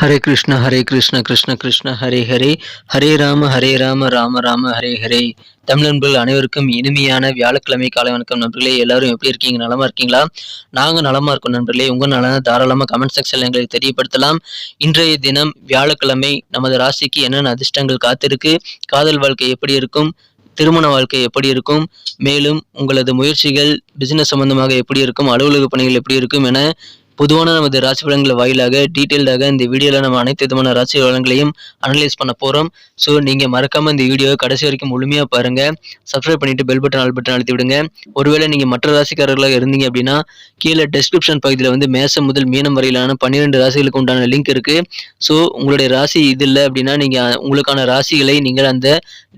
ஹரே கிருஷ்ண ஹரே கிருஷ்ண கிருஷ்ண கிருஷ்ண ஹரே ஹரே. ஹரே ராம ஹரே ராம ராம ராம ஹரே ஹரே. தமிழ் நண்பர்கள் அனைவருக்கும் இனிமையான வியாழக்கிழமை காலை வணக்கம் நண்பர்களே. எல்லாரும் எப்படி இருக்கீங்க? நலமா இருக்கீங்களா? நாங்க நலமா இருக்கோம் நண்பர்களே. உங்க நலன தாராளமா கமெண்ட் செக்ஷன்ல எங்களுக்கு தெரியப்படுத்தலாம். இன்றைய தினம் வியாழக்கிழமை நமது ராசிக்கு என்னென்ன அதிர்ஷ்டங்கள் காத்திருக்கு? காதல் வாழ்க்கை எப்படி இருக்கும்? திருமண வாழ்க்கை எப்படி இருக்கும்? மேலும் உங்களது முயற்சிகள் பிசினஸ் சம்பந்தமாக எப்படி இருக்கும்? அலுவலக பணிகள் எப்படி இருக்கும் என பொதுவான நமது ராசி பலன்கள் வாயிலாக டீட்டெயில்டாக இந்த வீடியோவில் நம்ம அனைத்து விதமான ராசி பலன்களையும் அனலைஸ் பண்ண போகிறோம் ஸோ நீங்கள் மறக்காமல் இந்த வீடியோவை கடைசி வரைக்கும் முழுமையாக பாருங்கள் சப்ஸ்கிரைப் பண்ணிவிட்டு பெல் பட்டன் ஆல் பட்டன் அழுத்தி விடுங்க. ஒருவேளை நீங்கள் மற்ற ராசிக்காரர்களாக இருந்தீங்க அப்படின்னா கீழே டெஸ்கிரிப்ஷன் பகுதியில் வந்து மேசம் முதல் மீனம் வரையிலான பன்னிரெண்டு ராசிகளுக்கு உண்டான லிங்க் இருக்குது ஸோ உங்களுடைய ராசி இது இல்லை அப்படின்னா நீங்கள் உங்களுக்கான ராசிகளை நீங்கள் அந்த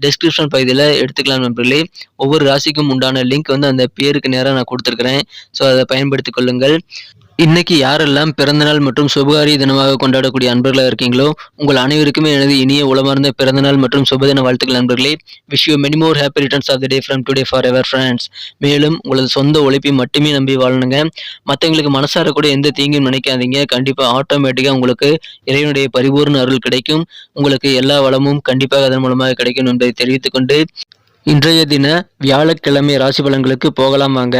டெஸ்கிரிப்ஷன் பகுதியில் எடுத்துக்கலாம் நண்பர்களே. ஒவ்வொரு ராசிக்கும் உண்டான லிங்க் வந்து அந்த பேருக்கு நேராக நான் கொடுத்துருக்குறேன். ஸோ அதை பயன்படுத்திக் கொள்ளுங்கள். இன்னைக்கு யாரெல்லாம் பிறந்தநாள் மற்றும் சுபகாரிய தினமாக கொண்டாடக்கூடிய அன்பர்களாக இருக்கீங்களோ உங்கள் அனைவருக்குமே எனது இனிய உளமார்ந்த பிறந்தநாள் மற்றும் சுபதின வாழ்த்துக்கள் நண்பர்களே. Wish you many more happy returns of the day from today forever friends மேலும் உங்களது சொந்த உழைப்பை மட்டுமே நம்பி வாழணுங்க. மற்றவங்களுக்கு மனசார கூட எந்த தீங்கும் நினைக்காதீங்க. கண்டிப்பாக ஆட்டோமேட்டிக்காக உங்களுக்கு இறைவனுடைய பரிபூர்ண அருள் கிடைக்கும். உங்களுக்கு எல்லா வளமும் கண்டிப்பாக அதன் மூலமாக கிடைக்கும் என்பதை தெரிவித்துக்கொண்டு இன்றைய தின வியாழக்கிழமை ராசி பலன்களுக்கு போகலாம் வாங்க.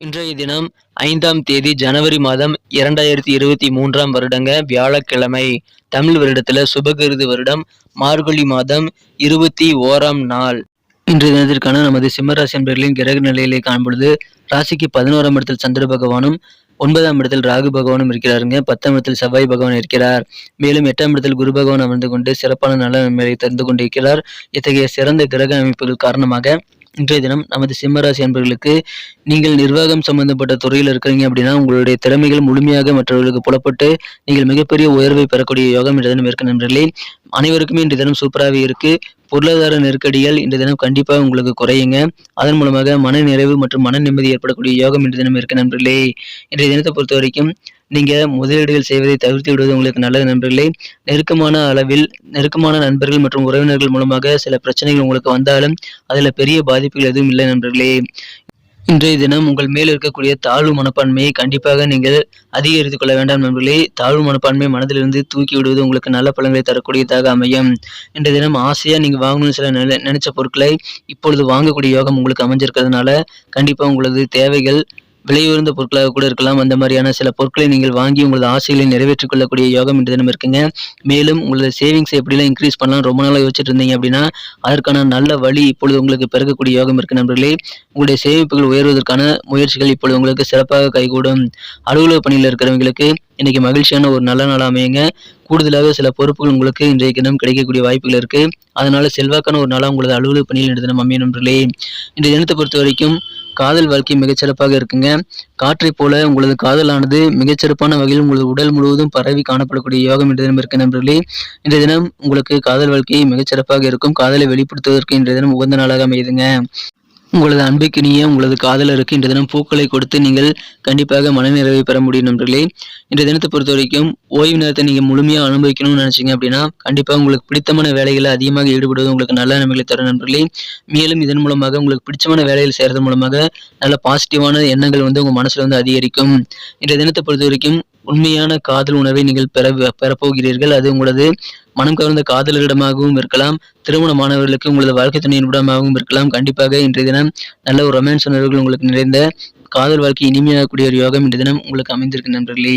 இன்றைய தினம் ஐந்தாம் தேதி ஜனவரி மாதம் இரண்டாயிரத்தி இருபத்தி மூன்றாம் வருடங்க வியாழக்கிழமை. தமிழ் வருடத்துல சுபகிருது வருடம் மார்கழி மாதம் இருபத்தி ஓராம் நாள். இன்றைய தினத்திற்கான நமது சிம்மராசி என்பர்களின் கிரக நிலையிலே காண்பொழுது ராசிக்கு பதினோராம் இடத்தில் சந்திர பகவானும் ஒன்பதாம் இடத்தில் ராகு பகவானும் இருக்கிறாருங்க. பத்தாம் இடத்தில் செவ்வாய் பகவான் இருக்கிறார். மேலும் எட்டாம் இடத்தில் குரு பகவான் அமர்ந்து கொண்டு சிறப்பான நல்ல நன்மையை தந்து கொண்டிருக்கிறார். இத்தகைய சிறந்த கிரக அமைப்புகள் காரணமாக இன்றைய தினம் நமது சிம்மராசி அன்பர்களுக்கு நீங்கள் நிர்வாகம் சம்பந்தப்பட்ட துறையில் இருக்கிறீங்க அப்படின்னா உங்களுடைய திறமைகள் முழுமையாக மற்றவர்களுக்கு புலப்பட்டு நீங்கள் மிகப்பெரிய உயர்வை பெறக்கூடிய யோகம் இன்றைய தினம் இருக்க நண்பர்களே அனைவருக்குமே இன்று தினம் சூப்பராகவே இருக்கு. பொருளாதார நெருக்கடிகள் இன்று தினம் கண்டிப்பாக உங்களுக்கு குறையுங்க. அதன் மூலமாக மன நிறைவு மற்றும் மன நிம்மதி ஏற்படக்கூடிய யோகம் இன்று தினம் இருக்கு நண்பர்களே. இன்றைய தினத்தை பொறுத்த வரைக்கும் நீங்க முதலீடுகள் செய்வதை தவிர்த்து விடுவது உங்களுக்கு நல்லது நண்பர்களே. நெருக்கமான அளவில் நெருக்கமான நண்பர்கள் மற்றும் உறவினர்கள் மூலமாக சில பிரச்சனைகள் உங்களுக்கு வந்தாலும் அதில் பெரிய பாதிப்புகள் எதுவும் இல்லை நண்பர்களே. இன்றைய தினம் உங்கள் மேல் இருக்கக்கூடிய தாழ்வு மனப்பான்மையை கண்டிப்பாக நீங்கள் அதிகரித்துக் கொள்ள வேண்டாம் நண்பர்களே. தாழ்வு மனப்பான்மை மனதிலிருந்து தூக்கி விடுவது உங்களுக்கு நல்ல பலன்களை தரக்கூடியதாக அமையும். இன்றைய தினம் ஆசையாக நீங்கள் வாங்கணும்னு சில நினைச்ச பொருட்களை இப்பொழுது வாங்கக்கூடிய யோகம் உங்களுக்கு அமைஞ்சிருக்கிறதுனால கண்டிப்பாக உங்களது தேவைகள் விலையுயர்ந்த பொருட்களாக கூட இருக்கலாம். அந்த மாதிரியான சில பொருட்களை நீங்கள் வாங்கி உங்களது ஆசைகளை நிறைவேற்றிக் கொள்ளக்கூடிய யோகம் இன்று தினம் இருக்குங்க. மேலும் உங்களது சேவிங்ஸ் எப்படிலாம் இன்க்ரீஸ் பண்ணலாம் ரொம்ப நாளாக யோசிச்சுட்டு இருந்தீங்க அப்படின்னா அதற்கான நல்ல வழி இப்பொழுது உங்களுக்கு பிறக்கக்கூடிய யோகம் இருக்கு நண்பர்களே. உங்களுடைய சேமிப்புகள் உயர்வதற்கான முயற்சிகள் இப்பொழுது உங்களுக்கு சிறப்பாக கைகூடும். அலுவலக பணியில் இருக்கிறவங்களுக்கு இன்றைக்கி மகிழ்ச்சியான ஒரு நல்ல நாள் அமையுங்க. கூடுதலாக சில பொறுப்புகள் உங்களுக்கு இன்றைய தினம் கிடைக்கக்கூடிய வாய்ப்புகள் இருக்குது அதனால் செல்வாக்கான ஒரு நாளாக உங்களது அலுவலக பணியில் இன்று தினம் அமைய நண்பர்களே. இன்றைய தினத்தை பொறுத்த வரைக்கும் காதல் வாழ்க்கை மிகச்சிறப்பாக இருக்குங்க. காற்றை போல உங்களது காதலானது மிகச்சிறப்பான வகையில் உங்களது உடல் முழுவதும் பரவி காணப்படக்கூடிய யோகம் இன்றைய தினம் இருக்க நண்பர்களே. இன்றைய தினம் உங்களுக்கு காதல் வாழ்க்கை மிகச்சிறப்பாக இருக்கும். காதலை வெளிப்படுத்துவதற்கு இன்றைய தினம் உகந்த நாளாக அமையுதுங்க. உங்களது அன்புக்கினிய உங்களது காதலருக்கு இன்றைய தினம் பூக்களை கொடுத்து நீங்கள் கண்டிப்பாக மனநிறைவை பெற முடியும் நண்பர்களே. இன்றைய தினத்தை பொறுத்த வரைக்கும் ஓய்வு நேரத்தை நீங்கள் முழுமையாக அனுபவிக்கணும்னு நினச்சிங்க அப்படின்னா கண்டிப்பாக உங்களுக்கு பிடித்தமான வேலைகளை அதிகமாக ஈடுபடுவது உங்களுக்கு நல்ல நன்மைகளை தரும் நண்பர்களே. மேலும் இதன் மூலமாக உங்களுக்கு பிடிச்சமான வேலைகள் செய்கிறது மூலமாக நல்ல பாசிட்டிவான எண்ணங்கள் வந்து உங்கள் மனசில் வந்து அதிகரிக்கும். இன்றைய தினத்தை பொறுத்த வரைக்கும் உண்மையான காதல் உணர்வை நீங்கள் பெற பெறப்போகிறீர்கள். அது உங்களது மனம் கவர்ந்த காதலிடமாகவும் இருக்கலாம். திருமணமானவர்களுக்கு உங்களது வாழ்க்கை துணையினிடமாகவும் இருக்கலாம். கண்டிப்பாக இன்றைய தினம் நல்ல ஒரு ரொமான்ஸ் உணர்வுகள் உங்களுக்கு நிறைந்த காதல் வாழ்க்கை இனிமையாகக்கூடிய ஒரு யோகம் இன்றைய தினம் உங்களுக்கு அமைந்திருக்கு நண்பர்களே.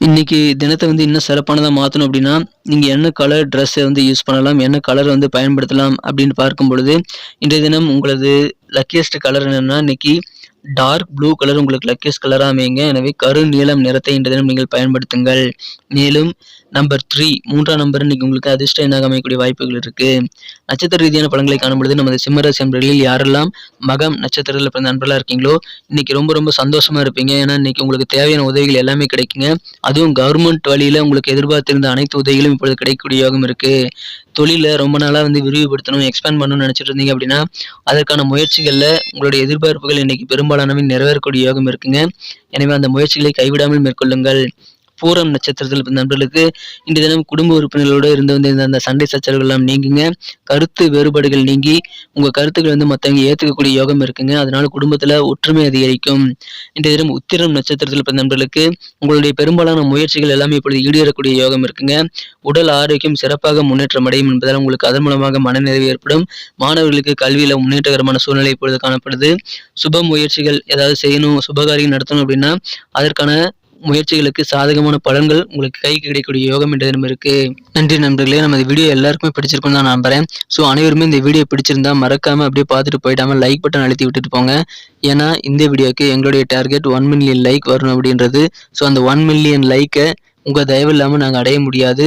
இன்னைக்கு தினத்தை வந்து இன்னும் சிறப்பானதாக மாற்றணும் அப்படின்னா நீங்கள் என்ன கலர் ட்ரெஸ்ஸை வந்து யூஸ் பண்ணலாம் என்ன கலர் வந்து பயன்படுத்தலாம் அப்படின்னு பார்க்கும் பொழுது இன்றைய தினம் உங்களது லக்கியஸ்ட் கலர் என்னென்னா இன்னைக்கு டார்க் ப்ளூ கலர் உங்களுக்கு லக்கியஸ்ட் கலராக அமையுங்க. எனவே கரு நீளம் நிறத்தை இன்றைய தினம் நீங்கள் பயன்படுத்துங்கள். மேலும் நம்பர் த்ரீ மூன்றாம் நம்பர் இன்னைக்கு உங்களுக்கு அதிர்ஷ்ட எண்ணாக அமையக்கூடிய வாய்ப்புகள் இருக்கு. நட்சத்திர ரீதியான பழங்களை காணும்பொழுது நமது சிம்மராசி நண்பர்களில் யாரெல்லாம் மகம் நட்சத்திரத்தில் பிறந்த நண்பர்களாக இருக்கீங்களோ இன்னைக்கு ரொம்ப ரொம்ப சந்தோஷமா இருப்பீங்க. ஏன்னா இன்னைக்கு உங்களுக்கு தேவையான உதவிகள் எல்லாமே கிடைக்குங்க. அதுவும் கவர்மெண்ட் வழியில் உங்களுக்கு எதிர்பார்த்திருந்த அனைத்து உதவிகளும் இப்பொழுது கிடைக்கக்கூடிய யோகம் இருக்கு. தொழிலை ரொம்ப நாளாக வந்து விரிவுபடுத்தணும் எக்ஸ்பேண்ட் பண்ணணும்னு நினச்சிட்டு இருந்தீங்க அப்படின்னா அதற்கான முயற்சிகளில் உங்களுடைய எதிர்பார்ப்புகள் இன்னைக்கு பெரும்பாலானவை நிறைவேறக்கூடிய யோகம் இருக்குங்க. எனவே அந்த முயற்சிகளை கைவிடாமல் மேற்கொள்ளுங்கள். பூரம் நட்சத்திரத்தில் நண்பர்களுக்கு இன்று தினம் குடும்ப உறுப்பினர்களோடு இருந்து வந்திருந்த அந்த சண்டை சச்சரவுகள் எல்லாம் நீங்குங்க. கருத்து வேறுபாடுகள் நீங்கி உங்கள் கருத்துக்கள் வந்து மற்றவங்க ஏற்றுக்கக்கூடிய யோகம் இருக்குங்க. அதனால குடும்பத்தில் ஒற்றுமை அதிகரிக்கும். இன்றைய தினம் உத்திரம் நட்சத்திரத்தில் பிறந்த நண்பர்களுக்கு உங்களுடைய பெரும்பாலான முயற்சிகள் எல்லாமே இப்பொழுது ஈடேறக்கூடிய யோகம் இருக்குங்க. உடல் ஆரோக்கியம் சிறப்பாக முன்னேற்றம் அடையும் என்பதால் உங்களுக்கு அதன் மூலமாக மனநிறைவு ஏற்படும். மாணவர்களுக்கு கல்வியில் முன்னேற்றகரமான சூழ்நிலை இப்பொழுது காணப்படுது. சுப முயற்சிகள் ஏதாவது செய்யணும் சுபகாரியம் நடத்தணும் அப்படின்னா அதற்கான முயற்சிகளுக்கு சாதகமான பலன்கள் உங்களுக்கு கைக்கு கிடைக்கக்கூடிய யோகம் என்ற தினம் இருக்கு. நன்றி நண்பர்களே. நம்ம இந்த வீடியோ எல்லாருக்குமே பிடிச்சிருக்கும் தான் நம்புறேன். ஸோ அனைவருமே இந்த வீடியோ பிடிச்சிருந்தா மறக்காம அப்படியே பார்த்துட்டு போயிடாம லைக் பட்டன் அழுத்தி விட்டுட்டு போங்க. ஏன்னா இந்த வீடியோக்கு எங்களுடைய டார்கெட் ஒன் மில்லியன் லைக் வரணும் அப்படின்றது. ஸோ அந்த ஒன் மில்லியன் லைக்கை உங்கள் தயவு இல்லாமல் நாங்கள் அடைய முடியாது.